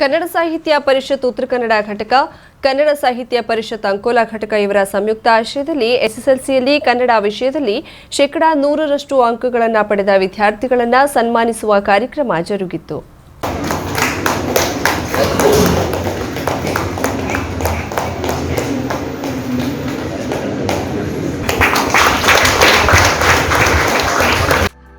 ಕನ್ನಡ ಸಾಹಿತ್ಯ ಪರಿಷತ್ ಉತ್ತರ ಕನ್ನಡ ಘಟಕ, ಕನ್ನಡ ಸಾಹಿತ್ಯ ಪರಿಷತ್ ಅಂಕೋಲಾ ಘಟಕ ಇವರ ಸಂಯುಕ್ತ ಆಶ್ರಯದಲ್ಲಿ ಎಸ್ಎಸ್ಎಲ್ಸಿಯಲ್ಲಿ ಕನ್ನಡ ವಿಷಯದಲ್ಲಿ ಶೇಕಡಾ ನೂರರಷ್ಟು ಅಂಕಗಳನ್ನು ಪಡೆದ ವಿದ್ಯಾರ್ಥಿಗಳನ್ನು ಸನ್ಮಾನಿಸುವ ಕಾರ್ಯಕ್ರಮ ಜರುಗಿತು.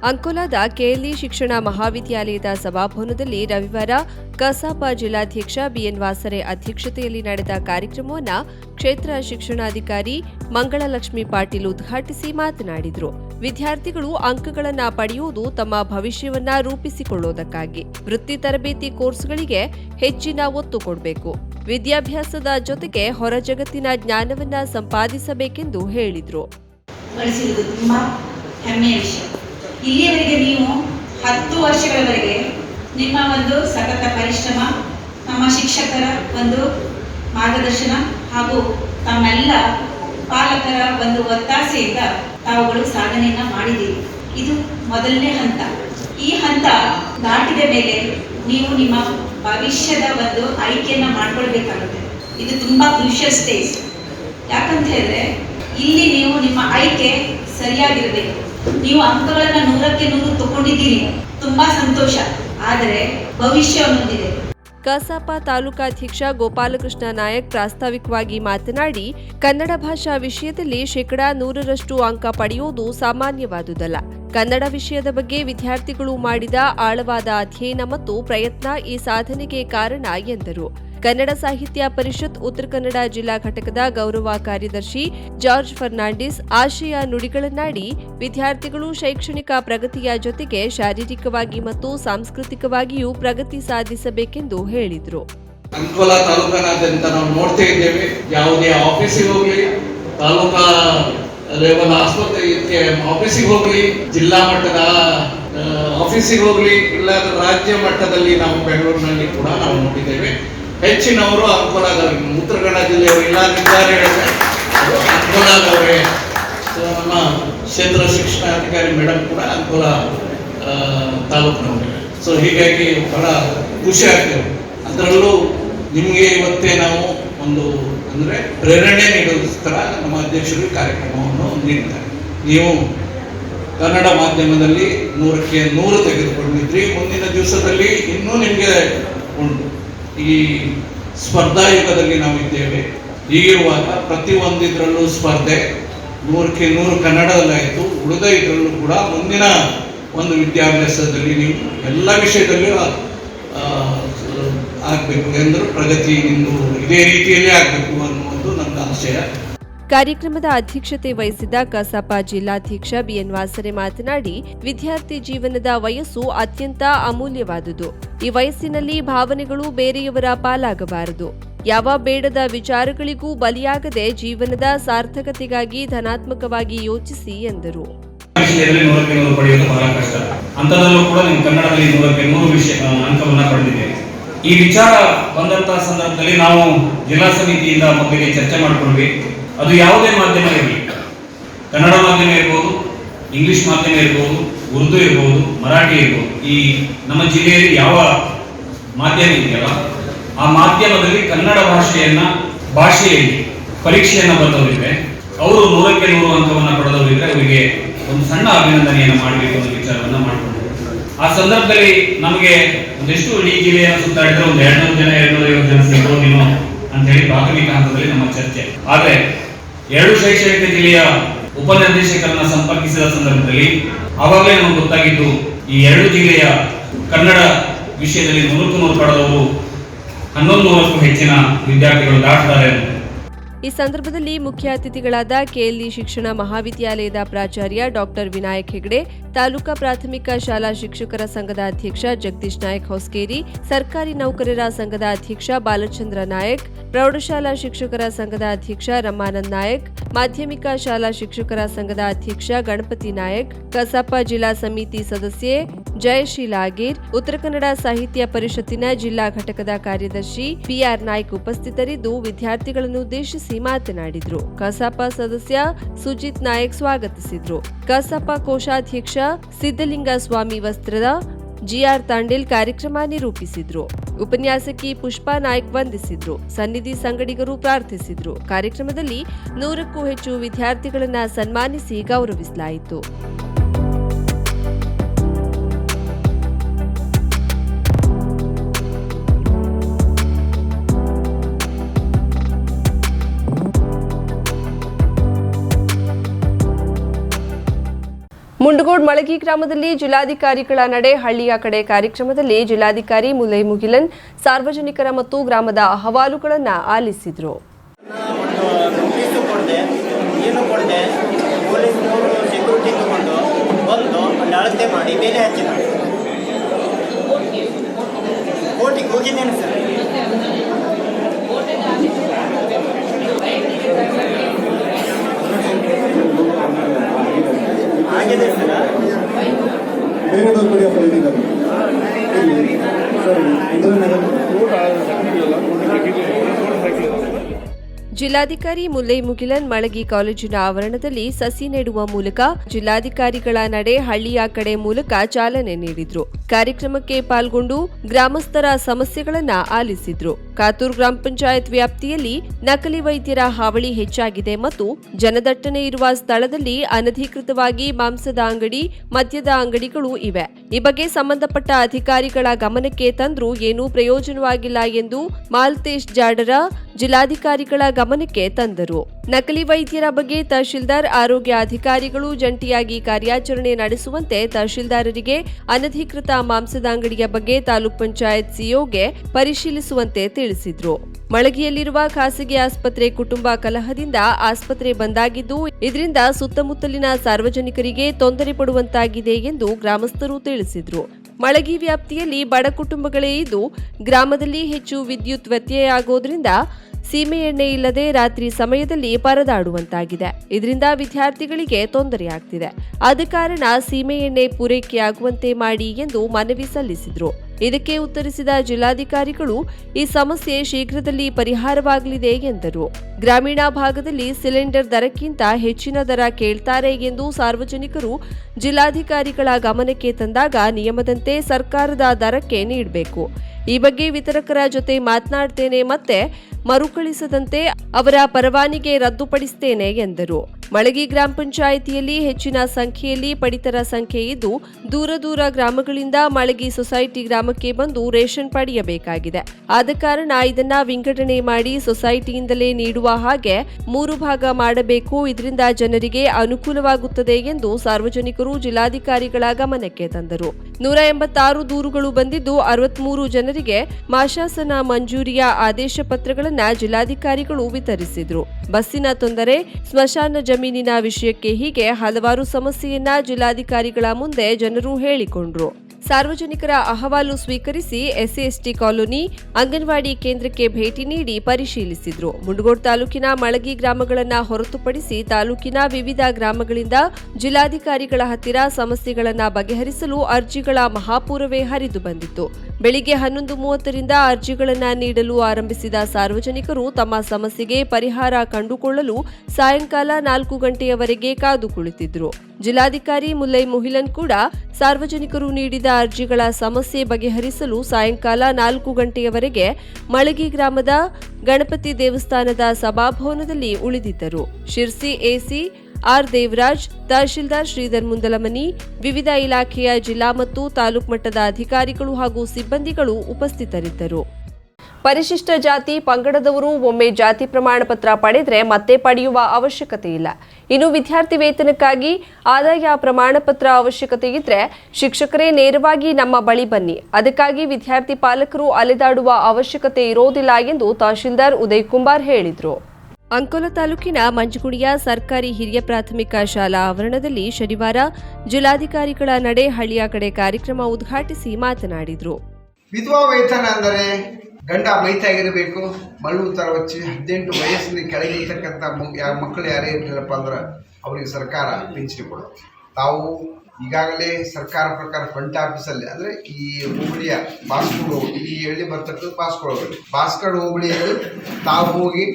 ಅಂಕೋಲಾದ ಕೆಎಲ್ಇ ಶಿಕ್ಷಣ ಮಹಾವಿದ್ಯಾಲಯದ ಸಭಾಭವನದಲ್ಲಿ ರವಿವಾರ ಕಸಾಪ ಜಿಲ್ಲಾಧ್ಯಕ್ಷ ಬಿಎನ್ ವಾಸರೆ ಅಧ್ಯಕ್ಷತೆಯಲ್ಲಿ ನಡೆದ ಕಾರ್ಯಕ್ರಮವನ್ನು ಕ್ಷೇತ್ರ ಶಿಕ್ಷಣಾಧಿಕಾರಿ ಮಂಗಳಲಕ್ಷ್ಮಿ ಪಾಟೀಲ್ ಉದ್ಘಾಟಿಸಿ ಮಾತನಾಡಿದರು. ವಿದ್ಯಾರ್ಥಿಗಳು ಅಂಕಗಳನ್ನು ಪಡೆಯುವುದು ತಮ್ಮ ಭವಿಷ್ಯವನ್ನ ರೂಪಿಸಿಕೊಳ್ಳುವುದಕ್ಕಾಗಿ ವೃತ್ತಿ ತರಬೇತಿ ಕೋರ್ಸ್ಗಳಿಗೆ ಹೆಚ್ಚಿನ ಒತ್ತು ಕೊಡಬೇಕು. ವಿದ್ಯಾಭ್ಯಾಸದ ಜೊತೆಗೆ ಹೊರ ಜಗತ್ತಿನ ಜ್ಞಾನವನ್ನ ಸಂಪಾದಿಸಬೇಕೆಂದು ಹೇಳಿದರು. ಇಲ್ಲಿಯವರೆಗೆ ನೀವು ಹತ್ತು ವರ್ಷಗಳವರೆಗೆ ನಿಮ್ಮ ಒಂದು ಸತತ ಪರಿಶ್ರಮ ನಮ್ಮ ಶಿಕ್ಷಕರ ಒಂದು ಮಾರ್ಗದರ್ಶನ ಹಾಗೂ ತಮ್ಮೆಲ್ಲ ಪಾಲಕರ ಒಂದು ಒತ್ತಾಸೆಯಿಂದ ತಾವುಗಳು ಸಾಧನೆಯನ್ನ ಮಾಡಿದ್ದೀರಿ. ಇದು ಮೊದಲನೇ ಹಂತ. ಈ ಹಂತ ದಾಟಿದ ಮೇಲೆ ನೀವು ನಿಮ್ಮ ಭವಿಷ್ಯದ ಒಂದು ಆಯ್ಕೆಯನ್ನ ಮಾಡ್ಕೊಳ್ಬೇಕಾಗುತ್ತೆ. ಇದು ತುಂಬಾ ಕ್ರೂಷಿಯಲ್ ಸ್ಟೇಜ್ ಯಾಕಂತ ಹೇಳಿದ್ರೆ, ಇಲ್ಲಿ ನೀವು ನಿಮ್ಮ ಆಯ್ಕೆ ಸರಿಯಾಗಿರಬೇಕು. ನೀವು ಅಂಕಗಳನ್ನ ನೂರಕ್ಕೆ ನೂರು ತಗೊಂಡಿದ್ದೀರಿ. ತುಂಬಾ ಸಂತೋಷ. ಆದರೆ ಭವಿಷ್ಯ ಹೊಂದಿದೆ ಕಸಾಪ ತಾಲೂಕಾಧ್ಯಕ್ಷ ಗೋಪಾಲಕೃಷ್ಣ ನಾಯಕ್ ಪ್ರಾಸ್ತಾವಿಕವಾಗಿ ಮಾತನಾಡಿ, ಕನ್ನಡ ಭಾಷಾ ವಿಷಯದಲ್ಲಿ ಶೇಕಡಾ ನೂರರಷ್ಟು ಅಂಕ ಪಡೆಯುವುದು ಸಾಮಾನ್ಯವಾದುದಲ್ಲ. ಕನ್ನಡ ವಿಷಯದ ಬಗ್ಗೆ ವಿದ್ಯಾರ್ಥಿಗಳು ಮಾಡಿದ ಆಳವಾದ ಅಧ್ಯಯನ ಮತ್ತು ಪ್ರಯತ್ನ ಈ ಸಾಧನೆಗೆ ಕಾರಣ ಎಂದರು. ಕನ್ನಡ ಸಾಹಿತ್ಯ ಪರಿಷತ್ ಉತ್ತರ ಕನ್ನಡ ಜಿಲ್ಲಾ ಘಟಕದ ಗೌರವ ಕಾರ್ಯದರ್ಶಿ ಜಾರ್ಜ್ ಫರ್ನಾಂಡಿಸ್ ಆಶಯ ನುಡಿಗಳನ್ನಾಡಿ ವಿದ್ಯಾರ್ಥಿಗಳು ಶೈಕ್ಷಣಿಕ ಪ್ರಗತಿಯ ಜೊತೆಗೆ ಶಾರೀರಿಕವಾಗಿ ಮತ್ತು ಸಾಂಸ್ಕೃತಿಕವಾಗಿಯೂ ಪ್ರಗತಿ ಸಾಧಿಸಬೇಕೆಂದು ಹೇಳಿದರು. ಅಂಕೋಲ ತಾಲೂಕಿನಾದ್ಯಂತ ನಾವು ನೋಡ್ತಾ ಇದ್ದೇವೆ. ಯಾವುದೇ ಆಫೀಸಿಗೆ ಹೋಗಲಿ, ತಾಲೂಕಾ ಲೆವೆಲ್ ಆಸ್ಪತ್ರೆ ಆಫೀಸಿಗೆ ಹೋಗ್ಲಿ, ಜಿಲ್ಲಾ ಮಟ್ಟದ ಆಫೀಸಿಗೆ ಹೋಗ್ಲಿ ಇಲ್ಲ ರಾಜ್ಯ ಮಟ್ಟದಲ್ಲಿ ನಾವು ಬೆಂಗಳೂರಿನಲ್ಲಿ ಕೂಡ ನಾವು ನೋಡಿದ್ದೇವೆ. ಹೆಚ್ಚಿನವರು ಅಂಕೋಲಾದವರು ಉತ್ತರ ಕನ್ನಡ ಜಿಲ್ಲೆಯವರು ಇಲ್ಲ ಹೇಳಿದ್ರೆ ಆಗವ್ರೆ ನಮ್ಮ ಕ್ಷೇತ್ರ ಶಿಕ್ಷಣಾಧಿಕಾರಿ ಮೇಡಮ್ ಕೂಡ ಅನುಕೂಲ ತಾಲೂಕಿನವ್ರೆ. ಸೊ ಹೀಗಾಗಿ ಬಹಳ ಖುಷಿ ಆಗ್ತೇವೆ ಅದರಲ್ಲೂ ನಿಮಗೆ ಇವತ್ತೇ ನಾವು ಒಂದು, ಅಂದರೆ ಪ್ರೇರಣೆ ನೀಡೋದಕ್ಕೋಸ್ಕರ ನಮ್ಮ ಅಧ್ಯಕ್ಷರು ಕಾರ್ಯಕ್ರಮವನ್ನು ನೀಡ್ತಾರೆ ನೀವು ಕನ್ನಡ ಮಾಧ್ಯಮದಲ್ಲಿ ನೂರಕ್ಕೆ ನೂರು ತೆಗೆದುಕೊಂಡಿದ್ರಿ. ಮುಂದಿನ ದಿವಸದಲ್ಲಿ ಇನ್ನೂ ನಿಮಗೆ ಉಂಟು. ಈ ಸ್ಪರ್ಧಾ ಯುಗದಲ್ಲಿ ನಾವು ಇದ್ದೇವೆ ಹೀಗಿರುವಾಗ ಪ್ರತಿ ಒಂದಿದ್ರಲ್ಲೂ ಸ್ಪರ್ಧೆ, ನೂರಕ್ಕೆ ನೂರು ಕನ್ನಡದಲ್ಲಾಯಿತು, ಉಳಿದ ಇದರಲ್ಲೂ ಕೂಡ ಮುಂದಿನ ಒಂದು ವಿದ್ಯಾಭ್ಯಾಸದಲ್ಲಿ ನೀವು ಎಲ್ಲ ವಿಷಯದಲ್ಲೂ ಆಗಬೇಕು ಎಂದರು. ಪ್ರಗತಿ ನಿಂದು ಇದೇ ರೀತಿಯಲ್ಲೇ ಆಗಬೇಕು ಅನ್ನುವುದು ನನ್ನ ಆಶಯ. ಕಾರ್ಯಕ್ರಮದ ಅಧ್ಯಕ್ಷತೆ ವಹಿಸಿದ ಕಸಾಪ ಜಿಲ್ಲಾಧ್ಯಕ್ಷ ಬಿಎನ್ ವಾಸರೆ ಮಾತನಾಡಿ, ವಿದ್ಯಾರ್ಥಿ ಜೀವನದ ವಯಸ್ಸು ಅತ್ಯಂತ ಅಮೂಲ್ಯವಾದುದು. ಈ ವಯಸ್ಸಿನಲ್ಲಿ ಭಾವನೆಗಳು ಬೇರೆಯವರ ಪಾಲಾಗಬಾರದು. ಯಾವ ಬೇಡದ ವಿಚಾರಗಳಿಗೂ ಬಲಿಯಾಗದೆ ಜೀವನದ ಸಾರ್ಥಕತೆಗಾಗಿ ಧನಾತ್ಮಕವಾಗಿ ಯೋಚಿಸಿ ಎಂದರು. ಅಂಥದ್ರಲ್ಲೂ ಕೂಡ ನೀವು ಕನ್ನಡದಲ್ಲಿ ನೂರಕ್ಕೆ ನೂರು ವಿಷಯ ಅಂಕವನ್ನ ಪಡೆದಿದ್ದೇವೆ ಈ ವಿಚಾರ ಬಂದಂತಹ ಸಂದರ್ಭದಲ್ಲಿ ನಾವು ಜಿಲ್ಲಾ ಸಮಿತಿಯಿಂದ ಮಕ್ಕಳಿಗೆ ಚರ್ಚೆ ಮಾಡಿಕೊಂಡ್ವಿ. ಅದು ಯಾವುದೇ ಮಾಧ್ಯಮ ಇರಲಿ. ಕನ್ನಡ ಮಾಧ್ಯಮ ಇರ್ಬೋದು, ಇಂಗ್ಲಿಷ್ ಮಾಧ್ಯಮ ಇರ್ಬೋದು, ಉರ್ದು ಇರ್ಬೋದು, ಮರಾಠಿ ಇರ್ಬೋದು. ಈ ನಮ್ಮ ಜಿಲ್ಲೆಯಲ್ಲಿ ಯಾವ ಮಾಧ್ಯಮ ಇದೆಯಲ್ಲ, ಆ ಮಾಧ್ಯಮದಲ್ಲಿ ಕನ್ನಡ ಭಾಷೆಯನ್ನ, ಭಾಷೆಯಲ್ಲಿ ಪರೀಕ್ಷೆಯನ್ನು ಬರೆದವರಿದ್ರೆ, ಅವರು ನೂರಕ್ಕೆ ನೂರು ಅಂಕವನ್ನು ಪಡೆದವರಿದ್ರೆ ಅವರಿಗೆ ಒಂದು ಸಣ್ಣ ಅಭಿನಂದನೆಯನ್ನು ಮಾಡಬೇಕು ಅನ್ನೋ ವಿಚಾರವನ್ನು ಮಾಡಿಕೊಂಡ್ರು ಆ ಸಂದರ್ಭದಲ್ಲಿ ನಮಗೆ ಒಂದಿಷ್ಟು ಇಡೀ ಜಿಲ್ಲೆಯ ಸುತ್ತಾಡಿದ್ರೆ ಒಂದು ಎರಡ್ನೂರು ಜನ, ಎರಡ್ನೂರ ಐವತ್ತು ಜನ ಸಿಗ್ಬೋದೇನೋ ಅಂತ ಹೇಳಿ ಪ್ರಾಥಮಿಕ ಹಂತದಲ್ಲಿ ನಮ್ಮ ಚರ್ಚೆ. ಆದ್ರೆ ಎರಡು ಶೈಕ್ಷಣಿಕ ಜಿಲ್ಲೆಯ ಉಪನಿರ್ದೇಶಕರನ್ನ ಸಂಪರ್ಕಿಸಿದ ಸಂದರ್ಭದಲ್ಲಿ ಆವಾಗಲೇ ನಮಗೆ ಗೊತ್ತಾಗಿದ್ದು, ಈ ಎರಡು ಜಿಲ್ಲೆಯ ಕನ್ನಡ ವಿಷಯದಲ್ಲಿ ನೂರಕ್ಕೂ ನೂರು ಪಡೆದವರು ಹನ್ನೊಂದು ನೂರಕ್ಕೂ ಹೆಚ್ಚಿನ ವಿದ್ಯಾರ್ಥಿಗಳು ದಾಟುತ್ತಾರೆ ಈ ಸಂದರ್ಭದಲ್ಲಿ ಮುಖ್ಯ ಅತಿಥಿಗಳಾದ ಕೆಎಲ್ಇ ಶಿಕ್ಷಣ ಮಹಾವಿದ್ಯಾಲಯದ ಪ್ರಾಚಾರ್ಯ ಡಾಕ್ಟರ್ ವಿನಾಯಕ್ ಹೆಗಡೆ, ತಾಲೂಕಾ ಪ್ರಾಥಮಿಕ ಶಾಲಾ ಶಿಕ್ಷಕರ ಸಂಘದ ಅಧ್ಯಕ್ಷ ಜಗದೀಶ್ ನಾಯಕ್ ಹೊಸ್ಕೇರಿ, ಸರ್ಕಾರಿ ನೌಕರರ ಸಂಘದ ಅಧ್ಯಕ್ಷ ಬಾಲಚಂದ್ರ ನಾಯಕ್ ಪ್ರೌಢಶಾಲಾ ಶಿಕ್ಷಕರ ಸಂಘದ ಅಧ್ಯಕ್ಷ ರಮಾನಂದ್ ನಾಯಕ್, ಮಾಧ್ಯಮಿಕ ಶಾಲಾ ಶಿಕ್ಷಕರ ಸಂಘದ ಅಧ್ಯಕ್ಷ ಗಣಪತಿ ನಾಯಕ್, ಕಸಾಪ ಜಿಲ್ಲಾ ಸಮಿತಿ ಸದಸ್ಯೆ ಜಯಶೀಲ ಆಗೀರ್, ಉತ್ತರ ಕನ್ನಡ ಸಾಹಿತ್ಯ ಪರಿಷತ್ತಿನ ಜಿಲ್ಲಾ ಘಟಕದ ಕಾರ್ಯದರ್ಶಿ ಪಿಆರ್ ನಾಯ್ಕ್ ಉಪಸ್ಥಿತರಿದ್ದು ವಿದ್ಯಾರ್ಥಿಗಳನ್ನು ಉದ್ದೇಶಿಸಿ ಮಾತನಾಡಿದರು. ಕಸಾಪ ಸದಸ್ಯ ಸುಜಿತ್ ನಾಯಕ್ ಸ್ವಾಗತಿಸಿದ್ರು. ಕಸಾಪ ಕೋಶಾಧ್ಯಕ್ಷ ಸಿದ್ದಲಿಂಗ ಸ್ವಾಮಿ ವಸ್ತ್ರದ ಜಿಆರ್ ತಾಂಡೇಲ್ ಕಾರ್ಯಕ್ರಮ ನಿರೂಪಿಸಿದ್ರು. ಉಪನ್ಯಾಸಕಿ ಪುಷ್ಪಾ ನಾಯ್ಕ್ ವಂದಿಸಿದ್ರು. ಸನ್ನಿಧಿ ಸಂಗಡಿಗರು ಪ್ರಾರ್ಥಿಸಿದ್ರು. ಕಾರ್ಯಕ್ರಮದಲ್ಲಿ ನೂರಕ್ಕೂ ಹೆಚ್ಚು ವಿದ್ಯಾರ್ಥಿಗಳನ್ನ ಸನ್ಮಾನಿಸಿ ಗೌರವಿಸಲಾಯಿತು. ಮುಂಡಗೋಡ್ ಮಳಗಿ ಗ್ರಾಮದಲ್ಲಿ ಜಿಲ್ಲಾಧಿಕಾರಿಗಳ ನಡೆ ಹಳ್ಳಿಯ ಕಡೆ ಕಾರ್ಯಕ್ರಮದಲ್ಲಿ ಜಿಲ್ಲಾಧಿಕಾರಿ ಮುಲೈ ಮುಗಿಲನ್ ಸಾರ್ವಜನಿಕರ ಮತ್ತು ಗ್ರಾಮದ ಅಹವಾಲುಗಳನ್ನು ಆಲಿಸಿದ್ರು. ಮಾಡಿ ಬೇರೆ ಸರ್. ಬೇರೆದವ್ರು ಕಡೆ ಜಿಲ್ಲಾಧಿಕಾರಿ ಮುಲ್ಲೈ ಮುಗಿಲನ್ ಮಳಗಿ ಕಾಲೇಜಿನ ಆವರಣದಲ್ಲಿ ಸಸಿ ನೆಡುವ ಮೂಲಕ ಜಿಲ್ಲಾಧಿಕಾರಿಗಳ ನಡೆ ಹಳ್ಳಿಯ ಕಡೆ ಮೂಲಕ ಚಾಲನೆ ನೀಡಿದ್ರು. ಕಾರ್ಯಕ್ರಮಕ್ಕೆ ಪಾಲ್ಗೊಂಡು ಗ್ರಾಮಸ್ಥರ ಸಮಸ್ಯೆಗಳನ್ನ ಆಲಿಸಿದ್ರು. ಕಾತೂರ್ ಗ್ರಾಮ ಪಂಚಾಯತ್ ವ್ಯಾಪ್ತಿಯಲ್ಲಿ ನಕಲಿ ವೈದ್ಯರ ಹಾವಳಿ ಹೆಚ್ಚಾಗಿದೆ ಮತ್ತು ಜನದಟ್ಟಣೆ ಇರುವ ಸ್ಥಳದಲ್ಲಿ ಅನಧಿಕೃತವಾಗಿ ಮಾಂಸದ ಅಂಗಡಿ, ಮದ್ಯದ ಅಂಗಡಿಗಳು ಇವೆ. ಈ ಬಗ್ಗೆ ಸಂಬಂಧಪಟ್ಟ ಅಧಿಕಾರಿಗಳ ಗಮನಕ್ಕೆ ತಂದ್ರೂ ಏನೂ ಪ್ರಯೋಜನವಾಗಿಲ್ಲ ಎಂದು ಮಾಲ್ತೇಶ್ ಜಾಡರ ಜಿಲ್ಲಾಧಿಕಾರಿಗಳ ಗಮನಕ್ಕೆ ತಂದರು. ನಕಲಿ ವೈದ್ಯರ ಬಗ್ಗೆ ತಹಶೀಲ್ದಾರ್, ಆರೋಗ್ಯ ಅಧಿಕಾರಿಗಳು ಜಂಟಿಯಾಗಿ ಕಾರ್ಯಾಚರಣೆ ನಡೆಸುವಂತೆ ತಹಶೀಲ್ದಾರರಿಗೆ ಅನಧಿಕೃತ ಮಾಂಸದ ಅಂಗಡಿಯ ಬಗ್ಗೆ ತಾಲೂಕ್ ಪಂಚಾಯತ್ ಸಿಒಗೆ ಪರಿಶೀಲಿಸುವಂತೆ ತಿಳಿಸಿದ್ರು. ಮಳಗಿಯಲ್ಲಿರುವ ಖಾಸಗಿ ಆಸ್ಪತ್ರೆ ಕುಟುಂಬ ಕಲಹದಿಂದ ಆಸ್ಪತ್ರೆ ಬಂದಾಗಿದ್ದು, ಇದರಿಂದ ಸುತ್ತಮುತ್ತಲಿನ ಸಾರ್ವಜನಿಕರಿಗೆ ತೊಂದರೆ ಪಡುವಂತಾಗಿದೆ ಎಂದು ಗ್ರಾಮಸ್ಥರು ತಿಳಿಸಿದ್ರು. ಮಳಗಿ ವ್ಯಾಪ್ತಿಯಲ್ಲಿ ಬಡ ಕುಟುಂಬಗಳೇ ಇದ್ದು, ಗ್ರಾಮದಲ್ಲಿ ಹೆಚ್ಚು ವಿದ್ಯುತ್ ವ್ಯತ್ಯಯ ಆಗೋದ್ರಿಂದ ಸೀಮೆ ಎಣ್ಣೆ ಇಲ್ಲದೆ ರಾತ್ರಿ ಸಮಯದಲ್ಲಿ ಪರದಾಡುವಂತಾಗಿದೆ. ಇದರಿಂದ ವಿದ್ಯಾರ್ಥಿಗಳಿಗೆ ತೊಂದರೆಯಾಗ್ತಿದೆ. ಆದ ಕಾರಣ ಸೀಮೆ ಎಣ್ಣೆ ಪೂರೈಕೆಯಾಗುವಂತೆ ಮಾಡಿ ಎಂದು ಮನವಿ ಸಲ್ಲಿಸಿದರು. ಇದಕ್ಕೆ ಉತ್ತರಿಸಿದ ಜಿಲ್ಲಾಧಿಕಾರಿಗಳು, ಈ ಸಮಸ್ಯೆ ಶೀಘ್ರದಲ್ಲಿ ಪರಿಹಾರವಾಗಲಿದೆ ಎಂದರು. ಗ್ರಾಮೀಣ ಭಾಗದಲ್ಲಿ ಸಿಲಿಂಡರ್ ದರಕ್ಕಿಂತ ಹೆಚ್ಚಿನ ದರ ಕೇಳ್ತಾರೆ ಎಂದು ಸಾರ್ವಜನಿಕರು ಜಿಲ್ಲಾಧಿಕಾರಿಗಳ ಗಮನಕ್ಕೆ ತಂದಾಗ ನಿಯಮದಂತೆ ಸರ್ಕಾರದ ದರಕ್ಕೆ ನೀಡಬೇಕು. ಈ ಬಗ್ಗೆ ವಿತರಕರ ಜೊತೆ ಮಾತನಾಡ್ತೇನೆ ಮತ್ತೆ ಮರುಕಳಿಸದಂತೆ ಅವರ ಪರವಾನಿಗೆ ರದ್ದುಪಡಿಸುತ್ತೇನೆ ಎಂದರು. ಮಳಗಿ ಗ್ರಾಮ ಪಂಚಾಯಿತಿಯಲ್ಲಿ ಹೆಚ್ಚಿನ ಸಂಖ್ಯೆಯಲ್ಲಿ ಪಡಿತರ ಸಂಖ್ಯೆ ಇದ್ದು, ದೂರ ದೂರ ಗ್ರಾಮಗಳಿಂದ ಮಳಗಿ ಸೊಸೈಟಿ ಗ್ರಾಮಕ್ಕೆ ಬಂದು ರೇಷನ್ ಪಡೆಯಬೇಕಾಗಿದೆ. ಆದ ಕಾರಣ ಇದನ್ನ ವಿಂಗಡಣೆ ಮಾಡಿ ಸೊಸೈಟಿಯಿಂದಲೇ ನೀಡುವ ಹಾಗೆ ಮೂರು ಭಾಗ ಮಾಡಬೇಕು. ಇದರಿಂದ ಜನರಿಗೆ ಅನುಕೂಲವಾಗುತ್ತದೆ ಎಂದು ಸಾರ್ವಜನಿಕರು ಜಿಲ್ಲಾಧಿಕಾರಿಗಳ ಗಮನಕ್ಕೆ ತಂದರು. ನೂರ ಎಂಬತ್ತಾರು ದೂರುಗಳು ಬಂದಿದ್ದು, ಅರವತ್ಮೂರು ಜನರಿಗೆ ಮಾಶಾಸನ ಮಂಜೂರಿಯ ಆದೇಶ ಪತ್ರಗಳನ್ನ ಜಿಲ್ಲಾಧಿಕಾರಿಗಳು ವಿತರಿಸಿದ್ರು. ಬಸ್ಸಿನ ತೊಂದರೆ, ಸ್ಮಶಾನ ಜಮೀನಿನ ವಿಷಯಕ್ಕೆ ಹೀಗೆ ಹಲವಾರು ಸಮಸ್ಯೆಯನ್ನ ಜಿಲ್ಲಾಧಿಕಾರಿಗಳ ಮುಂದೆ ಜನರು ಹೇಳಿಕೊಂಡ್ರು. ಸಾರ್ವಜನಿಕರ ಅಹವಾಲು ಸ್ವೀಕರಿಸಿ ಎಸ್ಸಿಎಸ್ಟಿ ಕಾಲೋನಿ ಅಂಗನವಾಡಿ ಕೇಂದ್ರಕ್ಕೆ ಭೇಟಿ ನೀಡಿ ಪರಿಶೀಲಿಸಿದ್ರು. ಮುಂಡಗೋಡ್ ತಾಲೂಕಿನ ಮಳಗಿ ಗ್ರಾಮಗಳನ್ನು ಹೊರತುಪಡಿಸಿ ತಾಲೂಕಿನ ವಿವಿಧ ಗ್ರಾಮಗಳಿಂದ ಜಿಲ್ಲಾಧಿಕಾರಿಗಳ ಹತ್ತಿರ ಸಮಸ್ಯೆಗಳನ್ನು ಬಗೆಹರಿಸಲು ಅರ್ಜಿಗಳ ಮಹಾಪೂರವೇ ಹರಿದು ಬಂದಿತ್ತು. ಬೆಳಿಗ್ಗೆ ಹನ್ನೊಂದು ಮೂವತ್ತರಿಂದ ಅರ್ಜಿಗಳನ್ನು ನೀಡಲು ಆರಂಭಿಸಿದ ಸಾರ್ವಜನಿಕರು ತಮ್ಮ ಸಮಸ್ಯೆಗೆ ಪರಿಹಾರ ಕಂಡುಕೊಳ್ಳಲು ಸಾಯಂಕಾಲ ನಾಲ್ಕು ಗಂಟೆಯವರೆಗೆ ಕಾದು ಕುಳಿತಿದ್ರು. ಜಿಲ್ಲಾಧಿಕಾರಿ ಮುಲ್ಲೈ ಮುಹಿಲನ್ ಕೂಡ ಸಾರ್ವಜನಿಕರು ನೀಡಿದ ಅರ್ಜಿಗಳ ಸಮಸ್ಯೆ ಬಗೆಹರಿಸಲು ಸಾಯಂಕಾಲ ನಾಲ್ಕು ಗಂಟೆಯವರೆಗೆ ಮಳಗಿ ಗ್ರಾಮದ ಗಣಪತಿ ದೇವಸ್ಥಾನದ ಸಭಾಭವನದಲ್ಲಿ ಉಳಿದಿದ್ದರು. ಶಿರ್ಸಿ ಎಸಿ ಆರ್ ದೇವರಾಜ್, ತಹಶೀಲ್ದಾರ್ ಶ್ರೀಧರ್ ಮುಂದಲಮನಿ, ವಿವಿಧ ಇಲಾಖೆಯ ಜಿಲ್ಲಾ ಮತ್ತು ತಾಲೂಕು ಮಟ್ಟದ ಅಧಿಕಾರಿಗಳು ಹಾಗೂ ಸಿಬ್ಬಂದಿಗಳು ಉಪಸ್ಥಿತರಿದ್ದರು. ಪರಿಶಿಷ್ಟ ಜಾತಿ ಪಂಗಡದವರು ಒಮ್ಮೆ ಜಾತಿ ಪ್ರಮಾಣ ಪತ್ರ ಪಡೆದರೆ ಮತ್ತೆ ಪಡೆಯುವ ಅವಶ್ಯಕತೆ ಇಲ್ಲ. ಇನ್ನು ವಿದ್ಯಾರ್ಥಿ ವೇತನಕ್ಕಾಗಿ ಆದಾಯ ಪ್ರಮಾಣ ಪತ್ರ ಅವಶ್ಯಕತೆ ಇದ್ರೆ ಶಿಕ್ಷಕರೇ ನೇರವಾಗಿ ನಮ್ಮ ಬಳಿ ಬನ್ನಿ. ಅದಕ್ಕಾಗಿ ವಿದ್ಯಾರ್ಥಿ ಪಾಲಕರು ಅಲೆದಾಡುವ ಅವಶ್ಯಕತೆ ಇರೋದಿಲ್ಲ ಎಂದು ತಹಶೀಲ್ದಾರ್ ಉದಯ್ ಕುಮಾರ್ ಹೇಳಿದರು. ಅಂಕೋಲ ತಾಲೂಕಿನ ಮಂಜುಗುಡಿಯ ಸರ್ಕಾರಿ ಹಿರಿಯ ಪ್ರಾಥಮಿಕ ಶಾಲಾ ಆವರಣದಲ್ಲಿ ಶನಿವಾರ ಜಿಲ್ಲಾಧಿಕಾರಿಗಳ ನಡೆ ಹಳ್ಳಿಯ ಕಡೆ ಕಾರ್ಯಕ್ರಮ ಉದ್ಘಾಟಿಸಿ ಮಾತನಾಡಿದರು. ವಿಧವಾ ವೇತನ ಅಂದರೆ ಗಂಡ ಮೈತಾಗಿರಬೇಕು ಮಳ್ಳು ಥರ ಹಚ್ಚಿ ಹದಿನೆಂಟು ವಯಸ್ಸಿನ ಕೆಳಗಿರ್ತಕ್ಕಂಥ ಮಕ್ಕಳು ಯಾರೇ ಇರಲಿಲ್ಲಪ್ಪ ಅಂದ್ರೆ ಅವರಿಗೆ ಸರ್ಕಾರ ಪಿಂಚಣಿ ಕೊಡುತ್ತೆ. ತಾವು ಈಗಾಗಲೇ ಸರ್ಕಾರ ಪ್ರಕಾರ ಫ್ರಂಟ್ ಆಫೀಸಲ್ಲಿ ಅಂದರೆ ಈ ಹೋಬಳಿಯ ಬಾಸ್ಕೋಡ್ ಈ ಹೇಳಿ ಬರ್ತಕ್ಕಂಥ ಬಾಸ್ಕೋಡ್ ಹೋಬಳಿ. ಬಾಸ್ಕೋಡ್ ಹೋಬಳಿಯಲ್ಲಿ ತಾವು ಹೋಗಿ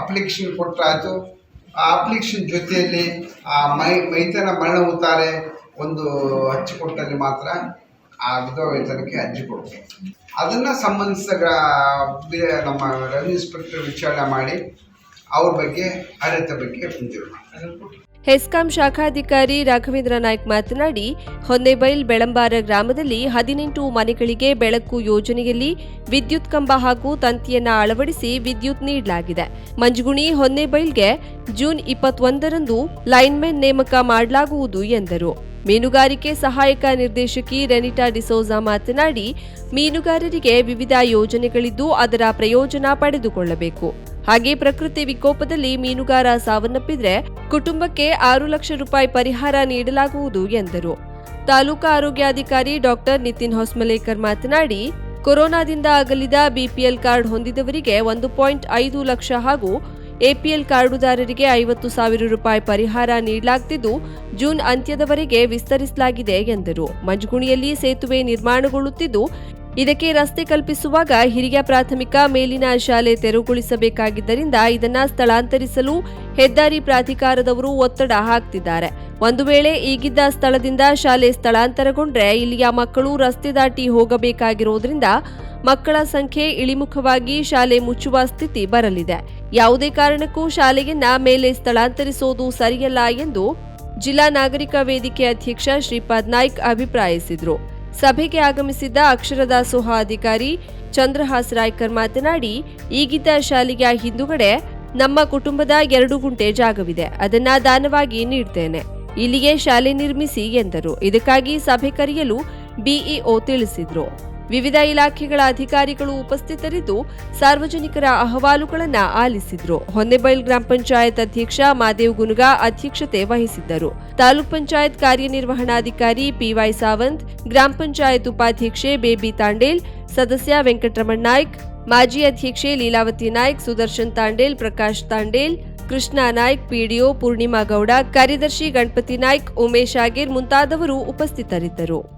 ಅಪ್ಲಿಕೇಶನ್ ಕೊಟ್ಟರಾಯಿತು ಆ ಅಪ್ಲಿಕೇಶನ್ ಜೊತೆಯಲ್ಲಿ ಆ ಮೈ, ಮೈತನ ಮರಣ ಉತ್ತಾರೆ ಒಂದು ಹಚ್ಚಿಕೊಟ್ಟಲ್ಲಿ ಮಾತ್ರ ಆ ವಿಧವಾ ವೇತನಕ್ಕೆ ಅರ್ಜಿ ಕೊಡ್ತೀವಿ ಅದನ್ನು ಸಂಬಂಧಿಸಿದ ಗ್ರಾ- ನಮ್ಮ ರೆವಿನ್ಯೂ ಇನ್ಸ್ಪೆಕ್ಟರ್ ವಿಚಾರಣೆ ಮಾಡಿ ಅವ್ರ ಬಗ್ಗೆ ಅರ್ಹತೆ ಬಗ್ಗೆ ತೀರ್ಮಾನ ಹೆಸ್ಕಾಂ ಶಾಖಾಧಿಕಾರಿ ರಾಘವೇಂದ್ರ ನಾಯ್ಕ್ ಮಾತನಾಡಿ, ಹೊನ್ನೆಬೈಲ್ ಬೆಳಂಬಾರ ಗ್ರಾಮದಲ್ಲಿ ಹದಿನೆಂಟು ಮನೆಗಳಿಗೆ ಬೆಳಕು ಯೋಜನೆಯಲ್ಲಿ ವಿದ್ಯುತ್ ಕಂಬ ಹಾಗೂ ತಂತಿಯನ್ನು ಅಳವಡಿಸಿ ವಿದ್ಯುತ್ ನೀಡಲಾಗಿದೆ. ಮಂಜುಗುಣಿ ಹೊನ್ನೆಬೈಲ್ಗೆ ಜೂನ್ ಇಪ್ಪತ್ತೊಂದರಂದು ಲೈನ್ಮೆನ್ ನೇಮಕ ಮಾಡಲಾಗುವುದು ಎಂದರು. ಮೀನುಗಾರಿಕೆ ಸಹಾಯಕ ನಿರ್ದೇಶಕಿ ರೆನಿಟಾ ಡಿಸೋಜಾ ಮಾತನಾಡಿ, ಮೀನುಗಾರರಿಗೆ ವಿವಿಧ ಯೋಜನೆಗಳಿದ್ದು ಅದರ ಪ್ರಯೋಜನ ಪಡೆದುಕೊಳ್ಳಬೇಕು. ಹಾಗೆ ಪ್ರಕೃತಿ ವಿಕೋಪದಲ್ಲಿ ಮೀನುಗಾರ ಸಾವನ್ನಪ್ಪಿದ್ರೆ ಕುಟುಂಬಕ್ಕೆ ಆರು ಲಕ್ಷ ರೂಪಾಯಿ ಪರಿಹಾರ ನೀಡಲಾಗುವುದು ಎಂದರು. ತಾಲೂಕಾ ಆರೋಗ್ಯಾಧಿಕಾರಿ ಡಾಕ್ಟರ್ ನಿತಿನ್ ಹೊಸ್ಮಲೇಕರ್ ಮಾತನಾಡಿ, ಕೊರೋನಾದಿಂದ ಅಗಲಿದ ಬಿಪಿಎಲ್ ಕಾರ್ಡ್ ಹೊಂದಿದವರಿಗೆ ಒಂದು ಪಾಯಿಂಟ್ ಐದು ಲಕ್ಷ ಹಾಗೂ ಎಪಿಎಲ್ ಕಾರ್ಡುದಾರರಿಗೆ ಐವತ್ತು ಸಾವಿರ ರೂಪಾಯಿ ಪರಿಹಾರ ನೀಡಲಾಗುತ್ತಿದ್ದು ಜೂನ್ ಅಂತ್ಯದವರೆಗೆ ವಿಸ್ತರಿಸಲಾಗಿದೆ ಎಂದರು. ಮಂಜುಗುಣಿಯಲ್ಲಿ ಸೇತುವೆ ನಿರ್ಮಾಣಗೊಳ್ಳುತ್ತಿದ್ದು ಇದಕ್ಕೆ ರಸ್ತೆ ಕಲ್ಪಿಸುವಾಗ ಹಿರಿಯ ಪ್ರಾಥಮಿಕ ಮೇಲಿನ ಶಾಲೆ ತೆರವುಗೊಳಿಸಬೇಕಾಗಿದ್ದರಿಂದ ಇದನ್ನು ಸ್ಥಳಾಂತರಿಸಲು ಹೆದ್ದಾರಿ ಪ್ರಾಧಿಕಾರದವರು ಒತ್ತಡ ಹಾಕ್ತಿದ್ದಾರೆ. ಒಂದು ವೇಳೆ ಈಗಿದ್ದ ಸ್ಥಳದಿಂದ ಶಾಲೆ ಸ್ಥಳಾಂತರಗೊಂಡ್ರೆ ಇಲ್ಲಿಯ ಮಕ್ಕಳು ರಸ್ತೆ ದಾಟಿ ಹೋಗಬೇಕಾಗಿರುವುದರಿಂದ ಮಕ್ಕಳ ಸಂಖ್ಯೆ ಇಳಿಮುಖವಾಗಿ ಶಾಲೆ ಮುಚ್ಚುವ ಸ್ಥಿತಿ ಬರಲಿದೆ. ಯಾವುದೇ ಕಾರಣಕ್ಕೂ ಶಾಲೆಯನ್ನ ಮೇಲೆ ಸ್ಥಳಾಂತರಿಸೋದು ಸರಿಯಲ್ಲ ಎಂದು ಜಿಲ್ಲಾ ನಾಗರಿಕ ವೇದಿಕೆ ಅಧ್ಯಕ್ಷ ಶ್ರೀಪಾದ್ ನಾಯ್ಕ್ ಅಭಿಪ್ರಾಯಿಸಿದರು. ಸಭೆಗೆ ಆಗಮಿಸಿದ್ದ ಅಕ್ಷರದಾಸೋಹ ಅಧಿಕಾರಿ ಚಂದ್ರಹಾಸ್ ರಾಯ್ಕರ್ ಮಾತನಾಡಿ, ಈಗಿದ್ದ ಶಾಲೆಯ ಹಿಂದುಗಡೆ ನಮ್ಮ ಕುಟುಂಬದ ಎರಡು ಗುಂಟೆ ಜಾಗವಿದೆ. ಅದನ್ನ ದಾನವಾಗಿ ನೀಡ್ತೇನೆ. ಇಲ್ಲಿಗೆ ಶಾಲೆ ನಿರ್ಮಿಸಿ ಎಂದರು. ಇದಕ್ಕಾಗಿ ಸಭೆ ಕರೆಯಲು ಬಿಇಒ ತಿಳಿಸಿದ್ರು. ವಿವಿಧ ಇಲಾಖೆಗಳ ಅಧಿಕಾರಿಗಳು ಉಪಸ್ಥಿತರಿದ್ದು ಸಾರ್ವಜನಿಕರ ಅಹವಾಲುಗಳನ್ನು ಆಲಿಸಿದ್ರು. ಹೊನ್ನೆಬೈಲ್ ಗ್ರಾಮ ಪಂಚಾಯತ್ ಅಧ್ಯಕ್ಷ ಮಾದೇವ್ ಗುನುಗಾ ಅಧ್ಯಕ್ಷತೆ ವಹಿಸಿದ್ದರು. ತಾಲೂಕ್ ಪಂಚಾಯತ್ ಕಾರ್ಯನಿರ್ವಹಣಾಧಿಕಾರಿ ಪಿವೈ ಸಾವಂತ್, ಗ್ರಾಮ ಪಂಚಾಯತ್ ಉಪಾಧ್ಯಕ್ಷೆ ಬೇಬಿ ತಾಂಡೇಲ್, ಸದಸ್ಯ ವೆಂಕಟರಮಣ್ ನಾಯ್ಕ್, ಮಾಜಿ ಅಧ್ಯಕ್ಷೆ ಲೀಲಾವತಿ ನಾಯ್ಕ್, ಸುದರ್ಶನ್ ತಾಂಡೇಲ್, ಪ್ರಕಾಶ್ ತಾಂಡೇಲ್, ಕೃಷ್ಣ ನಾಯ್ಕ್, ಪಿಡಿಒ ಪೂರ್ಣಿಮಾ ಗೌಡ, ಕಾರ್ಯದರ್ಶಿ ಗಣಪತಿ ನಾಯ್ಕ್, ಉಮೇಶ್ ಆಗೇರ್ ಮುಂತಾದವರು ಉಪಸ್ಥಿತರಿದ್ದರು.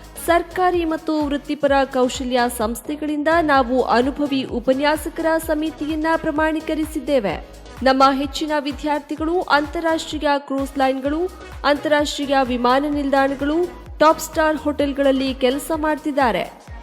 ಸರ್ಕಾರಿ ಮತ್ತು ವೃತ್ತಿಪರ ಕೌಶಲ್ಯ ಸಂಸ್ಥೆಗಳಿಂದ ನಾವು ಅನುಭವಿ ಉಪನ್ಯಾಸಕರ ಸಮಿತಿಯನ್ನ ಪ್ರಮಾಣೀಕರಿಸಿದ್ದೇವೆ. ನಮ್ಮ ಹೆಚ್ಚಿನ ವಿದ್ಯಾರ್ಥಿಗಳು, ಅಂತಾರಾಷ್ಟ್ರೀಯ ಕ್ರೂಸ್ ಲೈನ್ಗಳು, ಅಂತಾರಾಷ್ಟ್ರೀಯ ವಿಮಾನ ನಿಲ್ದಾಣಗಳು, ಟಾಪ್ ಸ್ಟಾರ್ ಹೋಟೆಲ್ಗಳಲ್ಲಿ ಕೆಲಸ ಮಾಡ್ತಿದ್ದಾರೆ.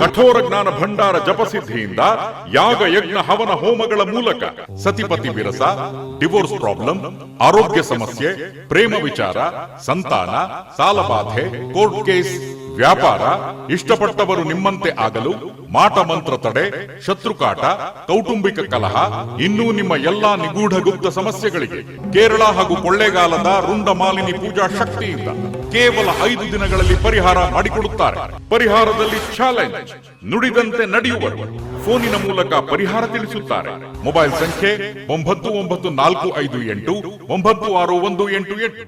ಕಠೋರ ಜ್ಞಾನ ಭಂಡಾರ ಜಪಸಿದ್ಧಿಯಿಂದ ಯಾಗ ಯಜ್ಞ ಹವನ ಹೋಮಗಳ ಮೂಲಕ ಸತಿಪತಿ ವಿರಸ ಡಿವೋರ್ಸ್ ಪ್ರಾಬ್ಲಮ್ ಆರೋಗ್ಯ ಸಮಸ್ಯೆ, ಪ್ರೇಮ ವಿಚಾರ, ಸಂತಾನ, ಸಾಲಬಾಧೆ ಕೋರ್ಟ್ ಕೇಸ್ ವ್ಯಾಪಾರ, ಇಷ್ಟಪಟ್ಟವರು ನಿಮ್ಮಂತೆ ಆಗಲು ಮಾಟ ಮಂತ್ರ ತಡೆ, ಶತ್ರುಕಾಟ, ಕೌಟುಂಬಿಕ ಕಲಹ, ಇನ್ನೂ ನಿಮ್ಮ ಎಲ್ಲಾ ನಿಗೂಢ ಗುಪ್ತ ಸಮಸ್ಯೆಗಳಿಗೆ ಕೇರಳ ಹಾಗೂ ಕೊಳ್ಳೇಗಾಲದ ರುಂಡ ಮಾಲಿನಿ ಪೂಜಾ ಶಕ್ತಿಯಿಂದ ಕೇವಲ ಐದು ದಿನಗಳಲ್ಲಿ ಪರಿಹಾರ ಮಾಡಿಕೊಡುತ್ತಾರೆ. ಪರಿಹಾರದಲ್ಲಿ ಚಾಲೆಂಜ್ ನುಡಿದಂತೆ ನಡೆಯುವರು. ಫೋನಿನ ಮೂಲಕ ಪರಿಹಾರ ತಿಳಿಸುತ್ತಾರೆ. ಮೊಬೈಲ್ ಸಂಖ್ಯೆ ಒಂಬತ್ತು ಒಂಬತ್ತು ನಾಲ್ಕು ಐದು ಎಂಟು, ಒಂಬತ್ತು ಆರು ಒಂದು ಎಂಟು ಎಂಟು.